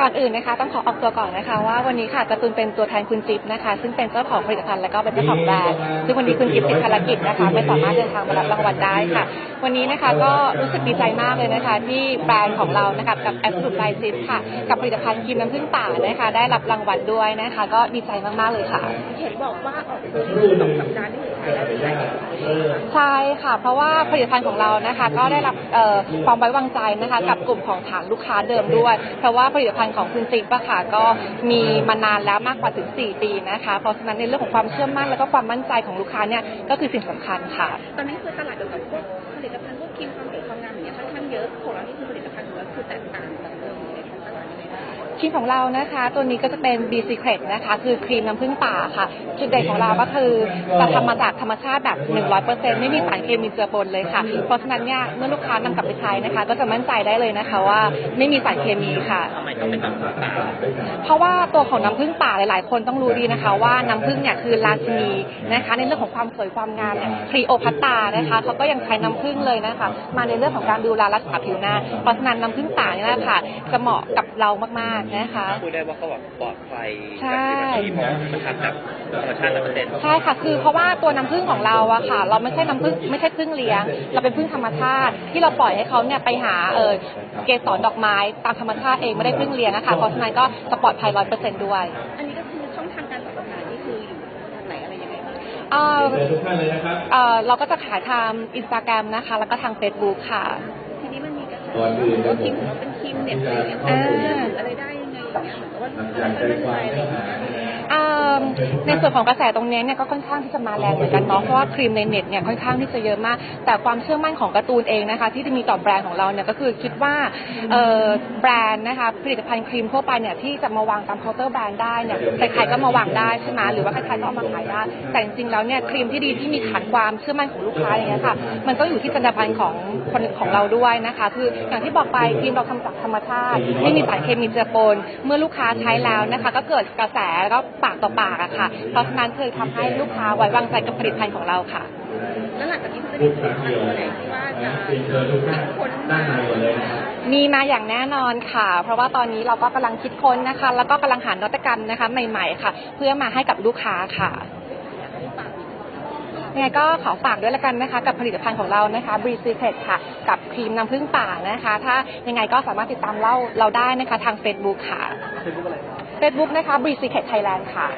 ก่อนอื่นนะคะต้องขอออกตัวก่อนนะคะว่าวันนี้ค่ะการ์ตูนเป็นตัวแทนคุณจิ๊บนะคะ ซึ่งเป็นเจ้าของผลิตภัณฑ์และก็เป็นเจ้าของแบรนด์ซึ่งวันนี้คุณจิ๊บติดภารกิจนะคะ ไม่สามารถเดินทางมารับรางวัลได้ค่ะ วันนี้นะคะก็รู้สึกดีใจมากเลยนะคะ ที่แบรนด์ของเรานะคะกับแอปสุดไลซิสค่ะ กับผลิตภัณฑ์ครีมน้ำผึ้งป่านะคะ ได้รับรางวัลด้วยนะคะ ก็ดีใจมากๆเลยค่ะเห็นบอกว่าออกตัวสองสัปดาห์ที่ใช้แล้วใช้ได้ใช่ค่ะ เพราะว่าผลิตภัณฑ์ของเรานะคะ ก็ได้รับเอ่อความไว้วางใจนะคะ กับกลุ่มของฐานลูกค้าเดิมด้วย เพราะว่าผลิตภัณฑ์ของคุณจิ๊บอะค่ะก็มีมานานแล้วมากกว่าถึง 4 ปีนะคะ เพราะฉะนั้นในเรื่องของความเชื่อมั่นแล้วก็ความมั่นใจของลูกค้าเนี่ยก็คือสิ่งสำคัญค่ะ ตอนนี้คือตลาดเกี่ยวกับพวกผลิตภัณฑ์พวกครีมความสวยความงามอย่างเงี้ยค่อนข้างเยอะของเราที่คือผลิตภัณฑ์ของเราคือแตกต่างจากเดิม รีมของเรานะคะ ตัวนี้ก็จะเป็น B Secret นะคะ คือครีมน้ำผึ้งป่าค่ะ จุดเด่นของเราก็คือจะทำมาจากธรรมชาติแบบ 100%ไม่มีสารเคมีเจือปนเลยค่ะ เพราะฉะนั้นเนี่ยเมื่อลูกค้านำกลับไปใช้นะคะ ก็จะมั่นใจได้เลยนะคะว่าไม่มีสารเคมีค่ะ ทำไมต้องเป็นน้ำตาลเพราะว่าตัวของน้ำผึ้งป่าหลาย ๆ คนต้องรู้ดีนะคะ ว่าน้ำผึ้งเนี่ยคือราชินีนะคะ ในเรื่องของความสวยความงามเนี่ยคลีโอพัตตานะคะเขาก็ยังใช้น้ำผึ้งเลยนะคะ มาในเรื่องของการดูแลรักษาผิวหน้า เพราะฉะนั้นน้ำผึ้งป่าเนี่ยนะคะจะเหมาะกับเรามากๆนะคะพูดได้ว่าเขาแบบปลอดภัยใช่จากที่มันมันทำจากธรรมชาติร้อยเปอร์เซ็นต์ใช่ค่ะ คือเพราะว่าตัวน้ำผึ้งของเราอะค่ะ เราไม่ใช่น้ำผึ้งไม่ใช่ผึ้งเลี้ยง เราเป็นผึ้งธรรมชาติ ที่เราปล่อยให้เขาเนี่ยไปหาเออเกสรดอกไม้ตามธรรมชาติเองไม่ได้ผึ้งเลี้ยงนะคะเพราะฉะนั้นก็จะปลอดภัยร้อยเปอร์เซ็นต์ด้วย อันนี้ก็คือช่องทางการสั่งอาหารนี่คืออยู่ทางไหนอะไรยังไงบ้างเอ่อเชิญทุกท่านเลยนะครับเอ่อเราก็จะขายทางอินสตาแกรมนะคะ แล้วก็ทาง Facebook ค่ะ ทีนี้มันมีกระแสก่อนอื่นว่าครีมของเราเป็นครีมเน็ตอะไรอย่างเงี้ย อย่างเงี้ยเหมือนกับว่าอยากใจคมั่นวามใจะไรเนื้อหา อในส่วนของกระแสตรงนี้เนี่ยก็ค่อนข้างที่จะมาแรงเหมือนกันเนาะเพราะว่าครีมในเน็ตเนี่ยค่อนข้างที่จะเยอะมาก แต่ความเชื่อมั่นของการ์ตูนเองนะคะ ที่จะมีต่อแบรนด์ของเราเนี่ยก็คือคิดว่าแบรนด์นะคะผลิตภัณฑ์ครีมทั่วไปเนี่ยที่จะมาวางตามเคาน์เตอร์แบรนด์ได้เนี่ยใครๆก็มาวางได้ใช่ไหมหรือว่าใครๆก็เอามาขายได้แต่จริงๆแล้วเนี่ยครีมที่ดีที่มีฐานความเชื่อมั่นของลูกค้าอย่างเงี้ยค่ะมันต้องอยู่ที่จรรยาบรรณของคนของเราด้วยนะคะ คืออย่างที่บอกไปครีมเราทำจากธรรมชาติ ไม่มีสารเคมีเจือปนเมื่อลูกค้าใช้แล้วนะคะ ก็เกิดกระแสแล้วก็ปากต่อปากอะค่ะ เพราะฉะนั้นคือทำให้ลูกค้าไว้วางใจกับผลิตภัณฑ์ของเราค่ะ แล้วหลังจากนี้มันจะมีผลิตภัณฑ์ตัวไหนที่ว่าจะเชิญทุกท่านคนด้านในก่อนเลยนะครับมีมาอย่างแน่นอนค่ะ เพราะว่าตอนนี้เราก็กำลังคิดค้นนะคะ แล้วก็กำลังหานวัตกรรมนะคะ ใหม่ๆค่ะ เพื่อมาให้กับลูกค้าค่ะ ยังไงก็ขอฝากด้วยละกันนะคะ กับผลิตภัณฑ์ของเรานะคะ b r e e Secret ค่ะ กับครีมน้ำผึ้งป่านะคะ ถ้ายังไงก็สามารถติดตามเราเราได้นะคะทาง Facebook ค่ะ Facebook นะคะ b r e e Secret Thailand ค่ะ